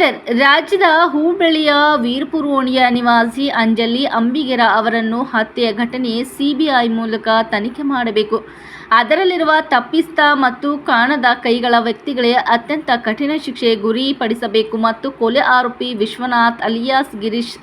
ಬೀದರ್ ರಾಜ್ಯದ ಹೂಬಳ್ಳಿಯ ವೀರಪುರೋಣಿಯ ನಿವಾಸಿ ಅಂಜಲಿ ಅಂಬಿಗೆರ ಅವರನ್ನು ಹತ್ಯೆಯ ಘಟನೆ ಸಿಬಿಐ ಮೂಲಕ ತನಿಖೆ ಮಾಡಬೇಕು. ಅದರಲ್ಲಿರುವ ತಪ್ಪಿಸ್ತ ಮತ್ತು ಕಾಣದ ಕೈಗಳ ವ್ಯಕ್ತಿಗಳೇ ಅತ್ಯಂತ ಕಠಿಣ ಶಿಕ್ಷೆ ಗುರಿಪಡಿಸಬೇಕು ಮತ್ತು ಕೊಲೆ ಆರೋಪಿ ವಿಶ್ವನಾಥ್ ಅಲಿಯಾಸ್ ಗಿರೀಶ್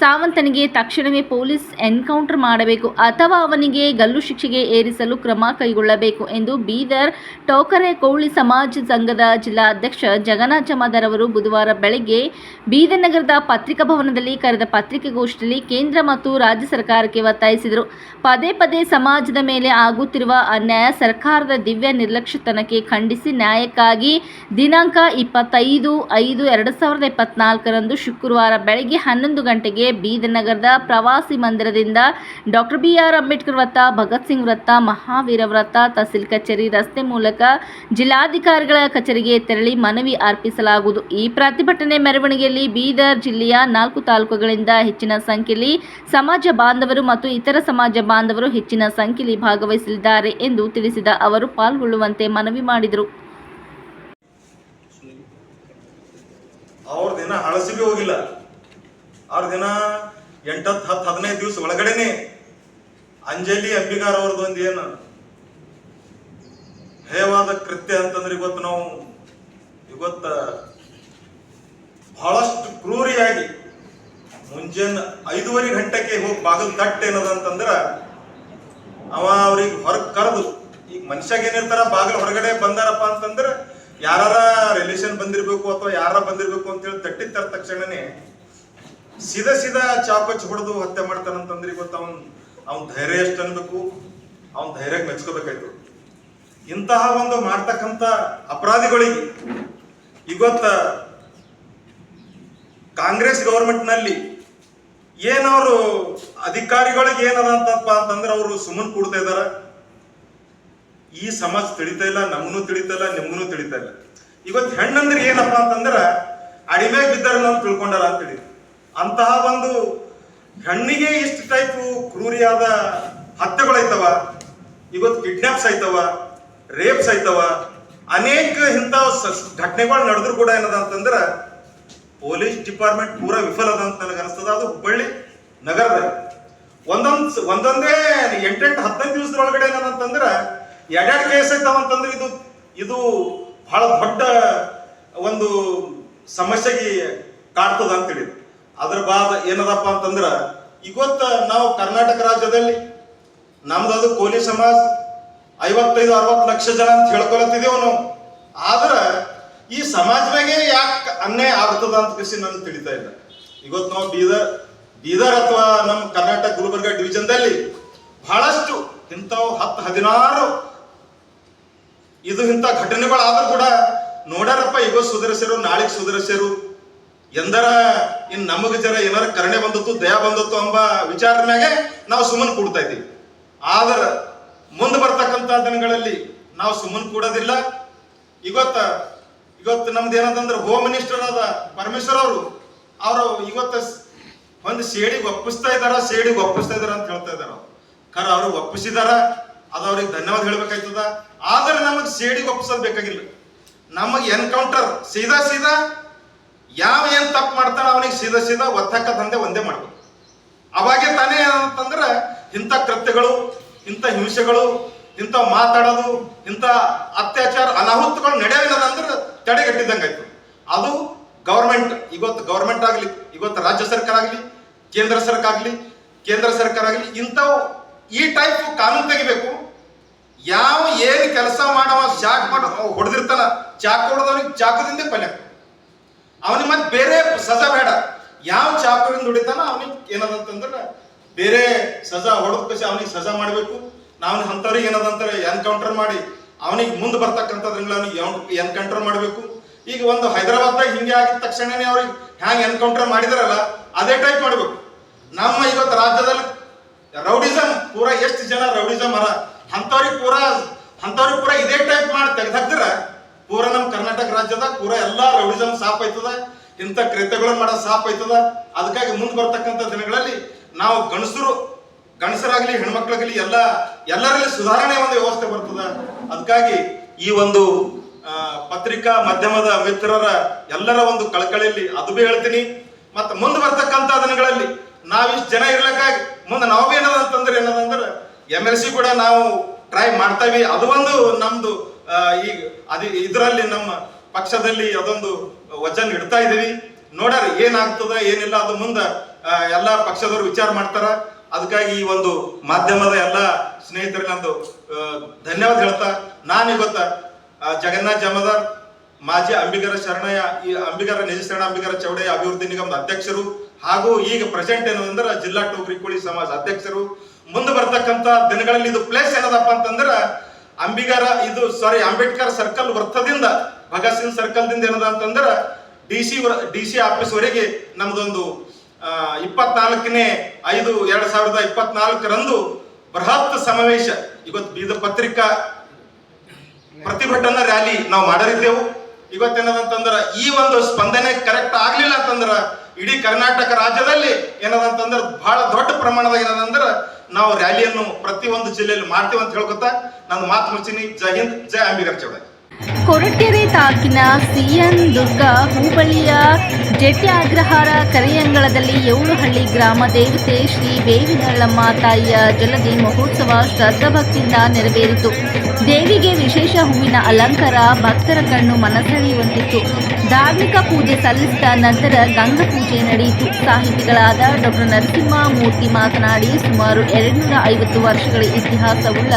ಸಾವಂತನಿಗೆ ತಕ್ಷಣವೇ ಪೊಲೀಸ್ ಎನ್ಕೌಂಟರ್ ಮಾಡಬೇಕು ಅಥವಾ ಅವನಿಗೆ ಗಲ್ಲು ಶಿಕ್ಷೆಗೆ ಏರಿಸಲು ಕ್ರಮ ಕೈಗೊಳ್ಳಬೇಕು ಎಂದು ಬೀದರ್ ಟೋಕರೆ ಕೋಳಿ ಸಮಾಜ ಸಂಘದ ಜಿಲ್ಲಾಧ್ಯಕ್ಷ ಜಗನ್ನಾಥ ಮಾದರ್ ಅವರು ಬುಧವಾರ ಬೆಳಗ್ಗೆ ಬೀದರ್ ನಗರದ ಪತ್ರಿಕಾ ಭವನದಲ್ಲಿ ಕರೆದ ಪತ್ರಿಕಾಗೋಷ್ಠಿಯಲ್ಲಿ ಕೇಂದ್ರ ಮತ್ತು ರಾಜ್ಯ ಸರ್ಕಾರಕ್ಕೆ ಒತ್ತಾಯಿಸಿದರು. ಪದೇ ಪದೇ ಸಮಾಜದ ಮೇಲೆ ಆಗುತ್ತಿರುವ ಅನ್ಯಾಯ ಸರ್ಕಾರದ ದಿವ್ಯ ನಿರ್ಲಕ್ಷ್ಯತನಕ್ಕೆ ಖಂಡಿಸಿ ನ್ಯಾಯಕ್ಕಾಗಿ ದಿನಾಂಕ ಇಪ್ಪತ್ತೈದು ಐದು ಎರಡು ಸಾವಿರದ ಇಪ್ಪತ್ನಾಲ್ಕರಂದು ಶುಕ್ರವಾರ ಬೆಳಗ್ಗೆ ಹನ್ನೊಂದು ಗಂಟೆಗೆ ಬೀದರ್ ನಗರದ ಪ್ರವಾಸಿ ಮಂದಿರದಿಂದ ಡಾಕ್ಟರ್ ಬಿ ಆರ್ ಅಂಬೇಡ್ಕರ್ ವೃತ್ತ ಭಗತ್ ಸಿಂಗ್ ವೃತ್ತ ಮಹಾವೀರ ವೃತ್ತ ತಹಸೀಲ್ ಕಚೇರಿ, ರಸ್ತೆ ಮೂಲಕ ಜಿಲ್ಲಾಧಿಕಾರಿಗಳ ಕಚೇರಿಗೆ ತೆರಳಿ ಮನವಿ ಅರ್ಪಿಸಲಾಗುವುದು. ಈ ಪ್ರತಿಭಟನೆ ಮೆರವಣಿಗೆಯಲ್ಲಿ ಬೀದರ್ ಜಿಲ್ಲೆಯ ನಾಲ್ಕು ತಾಲೂಕುಗಳಿಂದ ಹೆಚ್ಚಿನ ಸಂಖ್ಯೆಯಲ್ಲಿ ಸಮಾಜ ಬಾಂಧವರು ಮತ್ತು ಇತರ ಸಮಾಜ ಬಾಂಧವರು ಹೆಚ್ಚಿನ ಸಂಖ್ಯೆಯಲ್ಲಿ ಭಾಗವಹಿಸಲಿದ್ದಾರೆ ಎಂದು ತಿಳಿಸಿದ ಅವರು ಪಾಲ್ಗೊಳ್ಳುವಂತೆ ಮನವಿ ಮಾಡಿದರು. ಅವ್ರ ದಿನ ಹಳಸಿಗೆ ಹೋಗಿಲ್ಲ. ಅವ್ರ ದಿನ, ಎಂಟತ್ತು, ಹತ್ತು, ಹದಿನೈದು ದಿವಸ ಒಳಗಡೆನೆ ಅಂಜಲಿ ಅಂಬಿಗಾರ್ ಅವ್ರದ್ದು ಒಂದು ಏನು? ಹೇಯವಾದ ಕೃತ್ಯ ಅಂತಂದ್ರೆ ಇವತ್ತು ನಾವು ಇವತ್ತ ಬಹಳಷ್ಟು ಕ್ರೂರಿಯಾಗಿ ಮುಂಜಾನೆ ಐದೂವರೆ ಗಂಟೆಗೆ ಹೋಗಿ ಬಾಗಿಲು ತಟ್ಟ ಏನದ ಅಂತಂದ್ರ ಅವ ಅವ್ರಿಗೆ ಹೊರಗೆ ಕರೆದು, ಈಗ ಮನುಷ್ಯಾಗ ಏನಿರ್ತಾರ, ಬಾಗಿಲು ಹೊರಗಡೆ ಬಂದಾರಪ್ಪ ಅಂತಂದ್ರ ಯಾರ ರಿಲೇಷನ್ ಬಂದಿರ್ಬೇಕು ಅಥವಾ ಯಾರ ಬಂದಿರ್ಬೇಕು ಅಂತೇಳಿ ತಟ್ಟಿದ ತಟ್ಟಿದ್ದಾರೆ ತಕ್ಷಣನೇ ಸೀದಾ ಸೀದಾ ಚಾಪಚ್ ಹೊಡೆದು ಹತ್ಯೆ ಮಾಡ್ತಾನಂತಂದ್ರೆ ಇವತ್ತು ಅವನ್ ಅವನ್ ಧೈರ್ಯ ಎಷ್ಟು ಅನ್ಬೇಕು? ಅವನ್ ಧೈರ್ಯ ಮೆಚ್ಕೋಬೇಕಾಯ್ತು. ಇಂತಹ ಒಂದು ಮಾಡ್ತಕ್ಕಂಥ ಅಪರಾಧಿಗಳಿಗೆ ಇವತ್ತ ಕಾಂಗ್ರೆಸ್ ಗವರ್ಮೆಂಟ್ನಲ್ಲಿ ಏನವರು ಅಧಿಕಾರಿಗಳಿಗೆ ಏನದಂತಪ್ಪ ಅಂತಂದ್ರೆ ಅವರು ಸುಮ್ಮನೆ ಕೂಡ್ತಾ ಇದಾರ. ಈ ಸಮಾಜ ತಿಳಿತಾ ಇಲ್ಲ, ನಮಗೂ ತಿಳಿತಾ ಇಲ್ಲ, ನಿಮ್ಗೂ ತಿಳಿತಾ ಇಲ್ಲ. ಇವತ್ತು ಹೆಣ್ಣಂದ್ರೆ ಏನಪ್ಪಾ ಅಂತಂದ್ರ ಅಡಿಮೆ ಬಿದ್ದಾರ ನಾವು ತಿಳ್ಕೊಂಡಾರ ಅಂತೇಳಿ ಅಂತಹ ಒಂದು ಹೆಣ್ಣಿಗೆ ಇಷ್ಟು ಟೈಪ್ ಕ್ರೂರಿಯಾದ ಹತ್ಯೆಗಳೈತವ ಇವತ್ತು ಕಿಡ್ನಾಪ್ಸ್ ಆಯ್ತವ ರೇಪ್ಸ್ ಆಯ್ತವ ಅನೇಕ ಇಂಥ ಘಟನೆಗಳು ನಡೆದ್ರು ಕೂಡ ಏನದ ಅಂತಂದ್ರೆ ಪೊಲೀಸ್ ಡಿಪಾರ್ಟ್ಮೆಂಟ್ ಪೂರ ವಿಫಲ ಅದ ಅಂತ ನನಗೆ ಅನಿಸ್ತದ. ಅದು ಹುಬ್ಬಳ್ಳಿ ನಗರದಾಗ. ಒಂದೊಂದ್ ಒಂದೊಂದೇ ಎಂಟೆಂಟು ಹದಿನೈದು ದಿವಸದೊಳಗಡೆ ಏನಂತಂದ್ರ ಎರಡೆರಡು ಕೇಸ್ ಐತವ ಅಂತಂದ್ರೆ ಇದು ಇದು ಬಹಳ ದೊಡ್ಡ ಒಂದು ಸಮಸ್ಯೆಗೆ ಕಾಡ್ತದ ಅಂತೇಳಿ ಅದ್ರ ಬಾದ ಏನದಪ್ಪ ಅಂತಂದ್ರ ಇವತ್ತ ನಾವು ಕರ್ನಾಟಕ ರಾಜ್ಯದಲ್ಲಿ ನಮ್ದು ಅದು ಕೋಲಿ ಸಮಾಜ ಐವತ್ತೈದು, ಅರವತ್ತು ಲಕ್ಷ ಜನ ಅಂತ ಹೇಳ್ಕೊಳತ್ತಿದೇವು ನಾವು. ಆದ್ರ ಈ ಸಮಾಜದಾಗೆ ಯಾಕೆ ಅನ್ಯಾಯ ಆಗ್ತದ ಅಂತ ಕಸಿ ನನ್ಗೆ ತಿಳಿತಾ ಇಲ್ಲ. ಇವತ್ತು ನಾವು ಬೀದರ್ ಬೀದರ್ ಅಥವಾ ನಮ್ಮ ಕರ್ನಾಟಕ ಗುಲ್ಬರ್ಗ ಡಿವಿಜನ್ದಲ್ಲಿ ಬಹಳಷ್ಟು ಇಂಥವು ಹತ್ತು ಹದಿನಾರು ಇದು ಇಂಥ ಘಟನೆಗಳಾದ್ರೂ ಕೂಡ ನೋಡಾರಪ್ಪ ಇವತ್ತು ಸುಧಾರಿಸ್ಯಾರು, ನಾಳೆಗೆ ಸುಧಾರಿಸ್ಯಾರು. ಎಂದರ ಇನ್ ನಮಗ ಜರ ಏನಾರ ಕರುಣೆ ಬಂದತ್ತು, ದಯ ಬಂದತ್ತು ಎಂಬ ಮ್ಯಾಗೆ ನಾವು ಸುಮ್ಮನೆ ಕೂಡ್ತಾ ಇದ್ದೀವಿ. ಆದ್ರ ಮುಂದೆ ಬರ್ತಕ್ಕಂಥ ದಿನಗಳಲ್ಲಿ ನಾವು ಸುಮ್ಮನೆ ಕೂಡೋದಿಲ್ಲ. ಇವತ್ತ, ಇವತ್ತು ನಮ್ದು ಏನಂತಂದ್ರೆ ಹೋಮ್ ಮಿನಿಸ್ಟರ್ ಆದ ಪರಮೇಶ್ವರ್ ಅವರು ಅವರು ಇವತ್ತ ಒಂದು ಸೇಡಿಗೆ ಒಪ್ಪಿಸ್ತಾ ಇದಾರ ಸೇಡಿಗೆ ಒಪ್ಪಿಸ್ತಾ ಇದಾರ ಅಂತ ಹೇಳ್ತಾ ಇದಾರ ಖರ ಅವ್ರಿಗೆ ಒಪ್ಪಿಸಿದಾರ, ಅದು ಅವ್ರಿಗೆ ಧನ್ಯವಾದ ಹೇಳ್ಬೇಕಾಯ್ತದ. ಆದ್ರೆ ನಮಗೆ ಸೇಡಿಗೆ ಒಪ್ಪಿಸೋದು ಬೇಕಾಗಿಲ್ಲ. ನಮಗೆ ಎನ್ಕೌಂಟರ್ ಸೀದಾ ಸೀದಾ ಯಾವ ಏನ್ ತಪ್ಪು ಮಾಡ್ತಾನೆ ಅವನಿಗೆ ಸೀದಾ ಸೀದಾ ಒತ್ತಕ್ಕ ದಂಧೆ ಒಂದೇ ಮಾಡ್ಬೇಕು. ಅವಾಗೆ ತಾನೇ ಏನಂತಂದ್ರೆ ಇಂಥ ಕೃತ್ಯಗಳು, ಇಂಥ ಹಿಂಸೆಗಳು, ಇಂಥ ಮಾತಾಡೋದು, ಇಂಥ ಅತ್ಯಾಚಾರ, ಅನಾಹುತಗಳು ನಡೆಯಲ್ಲ ಅಂದ್ರೆ ತಡೆಗಟ್ಟಿದಂಗಾಯ್ತು ಅದು ಗೌರ್ಮೆಂಟ್ ಇವತ್ತು ಗೌರ್ಮೆಂಟ್ ಆಗಲಿ, ಇವತ್ತು ರಾಜ್ಯ ಸರ್ಕಾರ ಆಗಲಿ, ಕೇಂದ್ರ ಸರ್ಕಾರ ಆಗಲಿ, ಕೇಂದ್ರ ಸರ್ಕಾರ ಆಗಲಿ, ಇಂಥವು ಈ ಟೈಪ್ ಕಾನೂನು ತೆಗಿಬೇಕು. ಯಾವ ಏನು ಕೆಲಸ ಮಾಡವ ಚಾಕ್ ಮಾಡ ಹೊಡೆದಿರ್ತಾನ ಚಾಕ್ ಹೊಡೆದವನಿಗೆ ಚಾಕದಿಂದ ಪಲ್ಯ ಅವನಿಗೆ ಮತ್ತೆ ಬೇರೆ ಸಜಾ ಬೇಡ. ಯಾವ ಚಾಕುವಿಂದ ದುಡಿತಾನ ಅವನಿಗೆ ಏನದಂತಂದ್ರೆ ಬೇರೆ ಸಜಾ ಹೊಡೆದ ಕಸಿ ಅವನಿಗೆ ಸಜಾ ಮಾಡಬೇಕು. ನಾವು ಅಂಥವ್ರಿಗೆ ಏನದಂತಾರೆ ಎನ್ಕೌಂಟರ್ ಮಾಡಿ ಅವನಿಗೆ ಮುಂದೆ ಬರ್ತಕ್ಕಂಥದ್ರಿಂದ ಅವನಿಗೆ ಎನ್ಕೌಂಟರ್ ಮಾಡಬೇಕು. ಈಗ ಒಂದು ಹೈದರಾಬಾದ್ದಾಗ ಹಿಂಗೆ ಆಗಿದ ತಕ್ಷಣನೇ ಅವ್ರಿಗೆ ಹ್ಯಾಂಗ್ ಎನ್ಕೌಂಟರ್ ಮಾಡಿದಾರಲ್ಲ, ಅದೇ ಟೈಪ್ ಮಾಡಬೇಕು. ನಮ್ಮ ಇವತ್ತು ರಾಜ್ಯದಲ್ಲಿ ರೌಡಿಸಮ್ ಪೂರಾ ಎಷ್ಟು ಜನ ರೌಡಿಸಮ್ ಅರ? ಅಂಥವ್ರಿಗೆ ಪೂರಾ ಅಂಥವ್ರಿಗೆ ಪೂರಾ ಇದೇ ಟೈಪ್ ಮಾಡಿ ತೆಗೆದಾಕ್ತಿರ ಪೂರ ನಮ್ಮ ಕರ್ನಾಟಕ ರಾಜ್ಯದ ಪೂರ ಎಲ್ಲಾ ರೌಡಿಸಮ್ ಸಾಪ್ ಆಯ್ತದ ಇಂಥ ಕೃತ್ಯಗಳನ್ನು ಮಾಡೋದು ಸಾಪ್ ಆಯ್ತದ ಅದಕ್ಕಾಗಿ ಮುಂದೆ ಬರ್ತಕ್ಕಂಥ ದಿನಗಳಲ್ಲಿ ನಾವು ಗಣಸರು ಗಣಸರಾಗ್ಲಿ ಹೆಣ್ಮಕ್ಳಾಗಲಿ ಎಲ್ಲ, ಎಲ್ಲರಲ್ಲಿ ಸುಧಾರಣೆ ಒಂದು ವ್ಯವಸ್ಥೆ ಬರ್ತದ. ಅದಕ್ಕಾಗಿ ಈ ಒಂದು ಪತ್ರಿಕಾ ಮಾಧ್ಯಮದ ಮಿತ್ರರ ಎಲ್ಲರ ಒಂದು ಕಳಕಳಿಯಲ್ಲಿ ಅದು ಬಿ ಹೇಳ್ತೀನಿ. ಮತ್ತೆ ಮುಂದೆ ಬರ್ತಕ್ಕಂಥ ದಿನಗಳಲ್ಲಿ ನಾವಿಷ್ಟು ಜನ ಇರ್ಲಕ್ಕಾಗಿ, ಮುಂದೆ ನಾವು ಏನದ ಅಂತಂದ್ರೆ ಏನದಂದ್ರೆ ಎಂ ಎಲ್ ಸಿ ಕೂಡ ನಾವು ಟ್ರೈ ಮಾಡ್ತಾವಿ. ಅದು ಒಂದು ನಮ್ದು ಈಗ ಅದು ಇದರಲ್ಲಿ ನಮ್ಮ ಪಕ್ಷದಲ್ಲಿ ಅದೊಂದು ವಚನ ಇಡ್ತಾ ಇದೀವಿ ನೋಡಾರ ಏನಾಗ್ತದ, ಏನಿಲ್ಲ, ಅದು ಮುಂದೆ ಎಲ್ಲ ಪಕ್ಷದವರು ವಿಚಾರ ಮಾಡ್ತಾರ. ಅದಕ್ಕಾಗಿ ಈ ಒಂದು ಮಾಧ್ಯಮದ ಎಲ್ಲ ಸ್ನೇಹಿತರಿಗೆ ನಂದು ಧನ್ಯವಾದ ಹೇಳ್ತಾ, ನಾನು ಇವತ್ತ ಜಗನ್ನಾಥ ಜಮದಾರ್, ಮಾಜಿ ಅಂಬಿಗರ ಶರಣಯ್ಯ, ಈ ಅಂಬಿಗರ ನಿಜ ಶರಣ ಅಂಬಿಗರ ಚೌಡಯ್ಯ ಅಭಿವೃದ್ಧಿ ನಿಗಮದ ಅಧ್ಯಕ್ಷರು, ಹಾಗೂ ಈಗ ಪ್ರೆಸೆಂಟ್ ಏನು ಅಂದ್ರೆ ಜಿಲ್ಲಾ ಟೋಕ್ರಿ ಕೋಳಿ ಸಮಾಜ ಅಧ್ಯಕ್ಷರು. ಮುಂದೆ ಬರ್ತಕ್ಕಂತ ದಿನಗಳಲ್ಲಿ ಇದು ಪ್ಲೇಸ್ ಏನದಪ್ಪ ಅಂತಂದ್ರ ಅಂಬಿಗರ ಇದು ಸಾರಿ ಅಂಬೇಡ್ಕರ್ ಸರ್ಕಲ್ ವೃತ್ತದಿಂದ, ಭಗತ್ ಸಿಂಗ್ ಸರ್ಕಲ್ ದಿಂದ ಏನದ ಅಂತಂದ್ರೆ D C D C office ವರೆಗೆ ನಮ್ದೊಂದು ಇಪ್ಪತ್ನಾಲ್ಕನೇ ಐದು ಎರಡ್ ಸಾವಿರದ ಇಪ್ಪತ್ನಾಲ್ಕರಂದು ಬೃಹತ್ ಸಮಾವೇಶ, ಇವತ್ತು ಬೀದ ಪತ್ರಿಕಾ ಪ್ರತಿಭಟನಾ ರ್ಯಾಲಿ ನಾವು ಮಾಡರಿದ್ದೆವು ಇವತ್ತೇನದಂತಂದ್ರ ಈ ಒಂದು ಸ್ಪಂದನೆ ಕರೆಕ್ಟ್ ಆಗ್ಲಿಲ್ಲ ಅಂತಂದ್ರ, ಇಡೀ ಕರ್ನಾಟಕ ರಾಜ್ಯದಲ್ಲಿ ಏನದಂತಂದ್ರ ಬಹಳ ದೊಡ್ಡ ಪ್ರಮಾಣದಾಗ ಏನದಂದ್ರ ನಾವು ರ್ಯಾಲಿಯನ್ನು ಪ್ರತಿ ಒಂದು ಜಿಲ್ಲೆಯಲ್ಲಿ ಮಾಡ್ತೀವಿ ಅಂತ ಹೇಳ್ಕೊತಾ ನಾನು ಮಾತು ಮುಚ್ಚಿನಿ. ಜೈ ಹಿಂದ್, ಜೈ ಅಂಬಿಗರ್ ಚೌಡ. ತಾಲೂಕಿನ ಸಿಎನ್ ದುರ್ಗ ಜೆಟ್ಟಿ ಅಗ್ರಹಾರ ಕರೆಯಂಗಳದಲ್ಲಿ ಏಳುಹಳ್ಳಿ ಗ್ರಾಮ ದೇವತೆ ಶ್ರೀ ಬೇವಿನಳ್ಳಮ್ಮ ತಾಯಿಯ ಜಲದಿ ಮಹೋತ್ಸವ ಶ್ರದ್ಧಾಭಕ್ತಿಯಿಂದ ನೆರವೇರಿತು. ದೇವಿಗೆ ವಿಶೇಷ ಹೂವಿನ ಅಲಂಕಾರ, ಭಕ್ತರ ಕಣ್ಣು ಮನಸೆಳೆಯುವಂತಿತ್ತು. ಧಾರ್ಮಿಕ ಪೂಜೆ ಸಲ್ಲಿಸಿದ ನಂತರ ಗಂಗಾ ಪೂಜೆ ನಡೆಯಿತು. ಸಾಹಿತಿಗಳಾದ ಡಾಕ್ಟರ್ ನರಸಿಂಹಮೂರ್ತಿ ಮಾತನಾಡಿ, ಸುಮಾರು ಎರಡುನೂರ ಐವತ್ತು ವರ್ಷಗಳ ಇತಿಹಾಸವುಳ್ಳ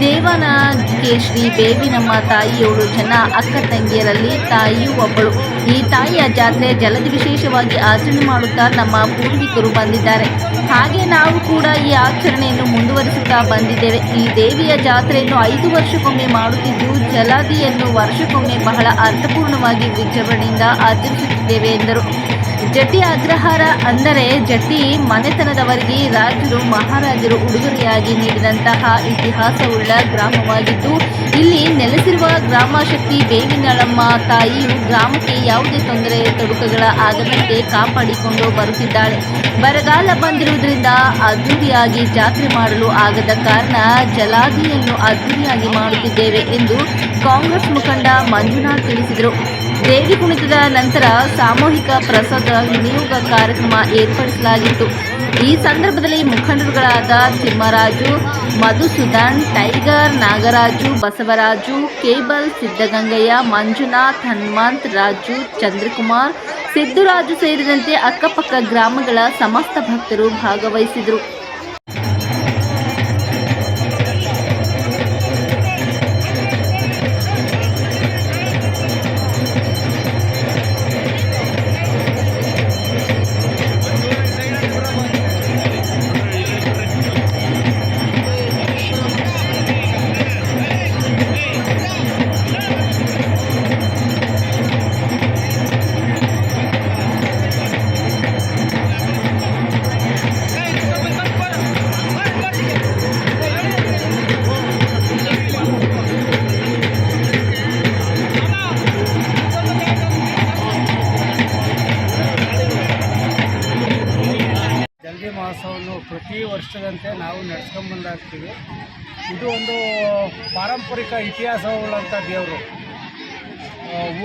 ದೇವನಾಗಿಗೆ ಶ್ರೀ ಬೇವಿನಮ್ಮ ತಾಯಿ ಜನ ಜನ ಅಕ್ಕ ತಂಗಿಯರಲ್ಲಿ ತಾಯಿಯೂ ಒಬ್ಬಳು. ಈ ತಾಯಿಯ ಜಾತ್ರೆ ಜಲದ ವಿಶೇಷವಾಗಿ ಆಚರಣೆ ಮಾಡುತ್ತಾ ನಮ್ಮ ಪೂರ್ವಿಕರು ಬಂದಿದ್ದಾರೆ. ಹಾಗೆ ನಾವು ಕೂಡ ಈ ಆಚರಣೆಯನ್ನು ಮುಂದುವರಿಸುತ್ತಾ ಬಂದಿದ್ದೇವೆ. ಈ ದೇವಿಯ ಜಾತ್ರೆಯನ್ನು ಐದು ವರ್ಷಕ್ಕೊಮ್ಮೆ ಮಾಡುತ್ತಿದ್ದು, ಜಲದಿಯನ್ನು ವರ್ಷಕ್ಕೊಮ್ಮೆ ಬಹಳ ಅರ್ಥಪೂರ್ಣವಾಗಿ ವಿಜೃಂಭಣೆಯಿಂದ ಆಚರಿಸುತ್ತಿದ್ದೇವೆ ಎಂದರು. ಜಟ್ಟಿ ಅಗ್ರಹಾರ ಅಂದರೆ ಜಟ್ಟಿ ಮನೆತನದವರಿಗೆ ರಾಜರು, ಮಹಾರಾಜರು ಉಡುಗೊರೆಯಾಗಿ ನೀಡಿದಂತಹ ಇತಿಹಾಸವುಳ್ಳ ಗ್ರಾಮವಾಗಿದ್ದು, ಇಲ್ಲಿ ನೆಲೆಸಿರುವ ಗ್ರಾಮ ಶಕ್ತಿ ಬೇವಿನಳಮ್ಮ ತಾಯಿಯು ಗ್ರಾಮಕ್ಕೆ ಯಾವುದೇ ತೊಂದರೆ, ತೊಡಕುಗಳ ಆಗದಂತೆ ಕಾಪಾಡಿಕೊಂಡು ಬರುತ್ತಿದ್ದಾಳೆ. ಬರಗಾಲ ಬಂದಿರುವುದರಿಂದ ಅದ್ದೂರಿಯಾಗಿ ಜಾತ್ರೆ ಮಾಡಲು ಆಗದ ಕಾರಣ ಜಲಾದಿಯನ್ನು ಅದ್ದೂರಿಯಾಗಿ ಮಾಡುತ್ತಿದ್ದೇವೆ ಎಂದು ಕಾಂಗ್ರೆಸ್ ಮುಖಂಡ ಮಂಜುನಾಥ್ ತಿಳಿಸಿದರು. ದೇವಿ ಕುಣಿತದ ನಂತರ ಸಾಮೂಹಿಕ ಪ್ರಸಾದ ವಿನಿಯೋಗ ಕಾರ್ಯಕ್ರಮ ಏರ್ಪಡಿಸಲಾಗಿತ್ತು. ಈ ಸಂದರ್ಭದಲ್ಲಿ ಮುಖಂಡರುಗಳಾದ ತಿಮ್ಮರಾಜು ಮಧುಸೂದನ್ ಟೈಗರ್, ನಾಗರಾಜು, ಬಸವರಾಜು, ಕೇಬಲ್ ಸಿದ್ದಗಂಗಯ್ಯ ಮಂಜುನಾಥ್, ಹನುಮಂತ್, ರಾಜು, ಚಂದ್ರಕುಮಾರ್ ಸಿದ್ದುರಾಜು ಸೇರಿದಂತೆ ಅಕ್ಕಪಕ್ಕ ಗ್ರಾಮಗಳ ಸಮಸ್ತ ಭಕ್ತರು ಭಾಗವಹಿಸಿದರು. ಪ್ರತಿ ವರ್ಷದಂತೆ ನಾವು ನಡೆಸ್ಕೊಂಬಂದಾಗ್ತೀವಿ ಇದು ಒಂದು ಪಾರಂಪರಿಕ ಇತಿಹಾಸವುಳ್ಳಂಥ ದೇವರು.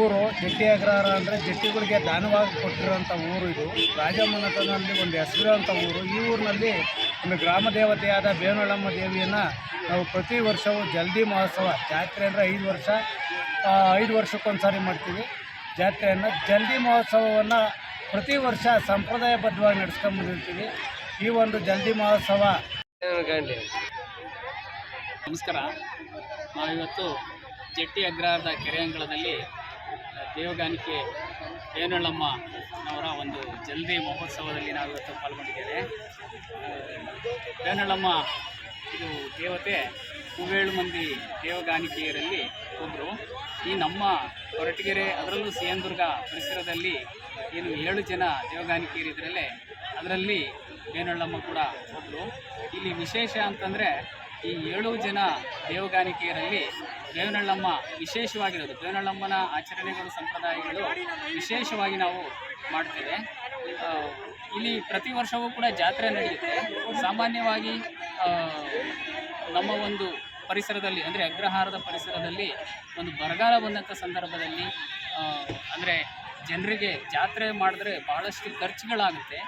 ಊರು ಜಟ್ಟಿ ಅಗ್ರಹಾರ ಅಂದರೆ ಜಟ್ಟಿಗಳಿಗೆ ದಾನವಾಗಿ ಕೊಟ್ಟಿರೋಂಥ ಊರು ಇದು. ರಾಜಮನೆತನದಲ್ಲಿ ಒಂದು ಹೆಸರಿರುವಂಥ ಊರು. ಈ ಊರಿನಲ್ಲಿ ಒಂದು ಗ್ರಾಮ ದೇವತೆಯಾದ ಬೇನಳಮ್ಮ ದೇವಿಯನ್ನು ನಾವು ಪ್ರತಿ ವರ್ಷವೂ ಜಲ್ದಿ ಮಹೋತ್ಸವ, ಜಾತ್ರೆ ಅಂದರೆ ಐದು ವರ್ಷ ಐದು ವರ್ಷಕ್ಕೊಂದು ಸಾರಿ ಮಾಡ್ತೀವಿ ಜಾತ್ರೆಯನ್ನು. ಜಲ್ದಿ ಮಹೋತ್ಸವವನ್ನು ಪ್ರತಿ ವರ್ಷ ಸಂಪ್ರದಾಯಬದ್ಧವಾಗಿ ನಡ್ಸ್ಕೊಂಬಂದಿರ್ತೀವಿ ಈ ಒಂದು ಜಲ್ದಿ ಮಹೋತ್ಸವ. ನಮಸ್ಕಾರ. ನಾವಿವತ್ತು ಜಟ್ಟಿ ಅಗ್ರಹಾರದ ಕೆರೆ ಅಂಗಳದಲ್ಲಿ ದೇವಗಾನಿಕೆ ಏನಳ್ಳಮ್ಮ ಅವರ ಒಂದು ಜಲ್ದಿ ಮಹೋತ್ಸವದಲ್ಲಿ ನಾವಿವತ್ತು ಪಾಲ್ಗೊಂಡಿದ್ದೇವೆ. ಪಾಲ್ಗೊಂಡಿದ್ದೇನೆ ಏನಳ್ಳಮ್ಮ ಇದು ದೇವತೆ, ಹೂವೇಳು ಮಂದಿ ದೇವಗಾನಿಕೆಯರಲ್ಲಿ ಒಬ್ಬರು ಈ ನಮ್ಮ ಕೊರಟಗೆರೆ, ಅದರಲ್ಲೂ ಸಿಯಂದುರ್ಗ ಪರಿಸರದಲ್ಲಿ ಏನು ಏಳು ಜನ ದೇವಗಾನಿಕೆಯರಿದ್ರಲ್ಲೇ, ಅದರಲ್ಲಿ ಬೇನಳ್ಳಮ್ಮ ಕೂಡ ಒಬ್ಬರು ಇಲ್ಲಿ ವಿಶೇಷ ಅಂತಂದರೆ ಈ ಏಳು ಜನ ದೇವಗಾನಿಕೆಯರಲ್ಲಿ ಬೇವನಳ್ಳಮ್ಮ ವಿಶೇಷವಾಗಿರೋದು. ಬೇವನಳ್ಳಮ್ಮನ ಆಚರಣೆಗಳು, ಸಂಪ್ರದಾಯಗಳು ವಿಶೇಷವಾಗಿ ನಾವು ಮಾಡ್ತೇವೆ. ಇಲ್ಲಿ ಪ್ರತಿ ವರ್ಷವೂ ಕೂಡ ಜಾತ್ರೆ ನಡೆಯುತ್ತೆ. ಸಾಮಾನ್ಯವಾಗಿ ನಮ್ಮ ಒಂದು ಪರಿಸರದಲ್ಲಿ, ಅಂದರೆ ಅಗ್ರಹಾರದ ಪರಿಸರದಲ್ಲಿ ಒಂದು ಬರಗಾಲ ಬಂದಂಥ ಸಂದರ್ಭದಲ್ಲಿ ಅಂದರೆ ಜನರಿಗೆ ಜಾತ್ರೆ ಮಾಡಿದ್ರೆ ಭಾಳಷ್ಟು ಖರ್ಚುಗಳಾಗುತ್ತೆ.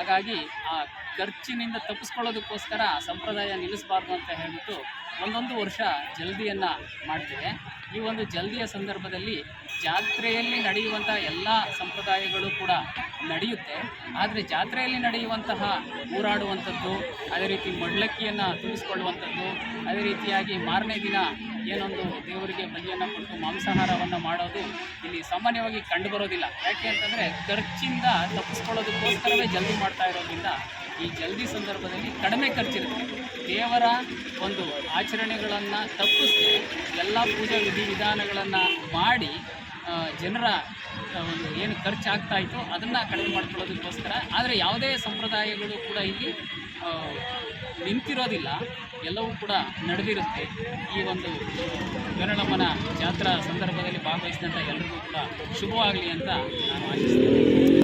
ಹಾಗಾಗಿ ಆ ಖರ್ಚಿನಿಂದ ತಪ್ಪಿಸ್ಕೊಳ್ಳೋದಕ್ಕೋಸ್ಕರ ಸಂಪ್ರದಾಯ ನಿಲ್ಲಿಸಬಾರ್ದು ಅಂತ ಹೇಳ್ಬಿಟ್ಟು ಒಂದೊಂದು ವರ್ಷ ಜಲ್ದಿಯನ್ನು ಮಾಡ್ತೇವೆ. ಈ ಒಂದು ಜಲ್ದಿಯ ಸಂದರ್ಭದಲ್ಲಿ ಜಾತ್ರೆಯಲ್ಲಿ ನಡೆಯುವಂತಹ ಎಲ್ಲ ಸಂಪ್ರದಾಯಗಳು ಕೂಡ ನಡೆಯುತ್ತೆ. ಆದರೆ ಜಾತ್ರೆಯಲ್ಲಿ ನಡೆಯುವಂತಹ ಊರಾಡುವಂಥದ್ದು ಅದೇ ರೀತಿ ಮಡ್ಲಕ್ಕಿಯನ್ನು ತುಂಬಿಸ್ಕೊಳ್ಳುವಂಥದ್ದು, ಅದೇ ರೀತಿಯಾಗಿ ಮಾರನೇ ದಿನ ಏನೊಂದು ದೇವರಿಗೆ ಬಲಿಯನ್ನು ಕೊಟ್ಟು ಮಾಂಸಾಹಾರವನ್ನು ಮಾಡೋದು ಇಲ್ಲಿ ಸಾಮಾನ್ಯವಾಗಿ ಕಂಡುಬರೋದಿಲ್ಲ. ಯಾಕೆ ಅಂತಂದರೆ ಖರ್ಚಿಂದ ತಪ್ಪಿಸ್ಕೊಳ್ಳೋದಕ್ಕೋಸ್ಕರವೇ ಜಲ್ದಿ ಮಾಡ್ತಾ ಇರೋದ್ರಿಂದ ಈ ಜಲ್ದಿ ಸಂದರ್ಭದಲ್ಲಿ ಕಡಿಮೆ ಖರ್ಚಿರುತ್ತೆ. ದೇವರ ಒಂದು ಆಚರಣೆಗಳನ್ನು ತಪ್ಪಿಸದೆ ಎಲ್ಲ ಪೂಜಾ ವಿಧಿವಿಧಾನಗಳನ್ನು ಮಾಡಿ ಜನರ ಒಂದು ಏನು ಖರ್ಚಾಗ್ತಾ ಇತ್ತು ಅದನ್ನು ಕಡಿಮೆ ಮಾಡ್ಕೊಳ್ಳೋದಕ್ಕೋಸ್ಕರ. ಆದರೆ ಯಾವುದೇ ಸಂಪ್ರದಾಯಗಳು ಕೂಡ ಇಲ್ಲಿ ನಿಂತಿರೋದಿಲ್ಲ. ಎಲ್ಲವೂ ಕೂಡ ನಡೆದಿರುತ್ತೆ. ಈ ಒಂದು ಗರಳಮ್ಮನ ಜಾತ್ರಾ ಸಂದರ್ಭದಲ್ಲಿ ಭಾಗವಹಿಸಿದಂಥ ಎಲ್ಲರಿಗೂ ಕೂಡ ಶುಭವಾಗಲಿ ಅಂತ ನಾನು ಆಶಿಸ್ತೇನೆ.